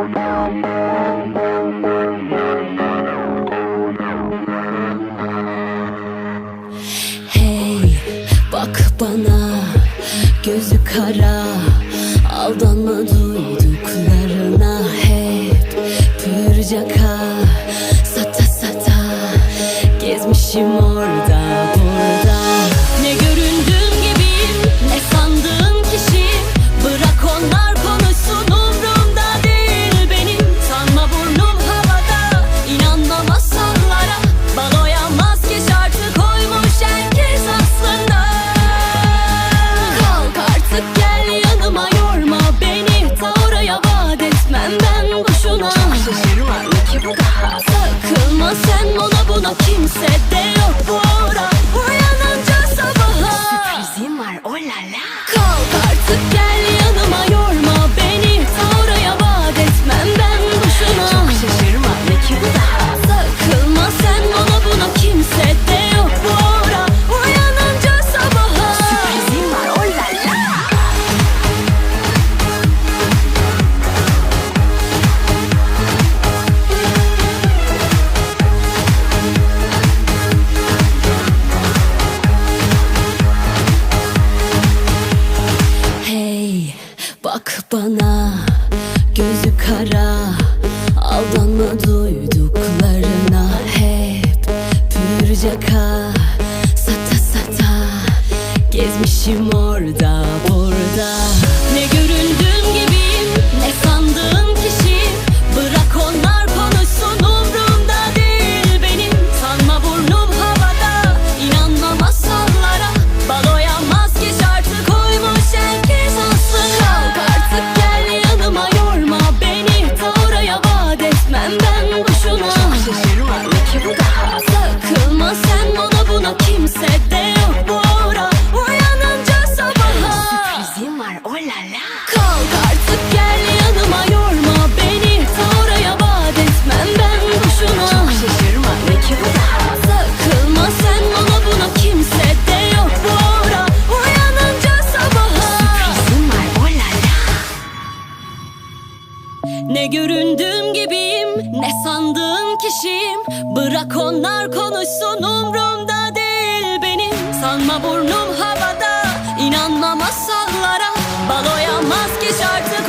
Hey bak bana gözü kara. Aldanma duyduklarına hep pürcaka Sata sata gezmişim orada buna kimse de yok bu ara. Uyanınca sabaha. Sürprizim var oh la la. Kalk artık gel bana gözü kara. Aldanma duyduklarına hep pürcaka Sata sata gezmişim orada buna kimse de yok bu ara Uyanınca sabaha. Sürprizim var oh la la. Kalk artık gel yanıma yorma beni. Ta oraya vaat etmem ben boşuna Çok şaşırma ki bu daha Takılma sen bana buna kimse de yok. Bu ara Uyanınca sabaha. Sürprizim var oh la la. Ne göründüğüm gibiyim ne sandığım kişiyim. Bırak onlar konuşsun umrumda Sanma burnum havada inanma masallara. Baloya maske şartı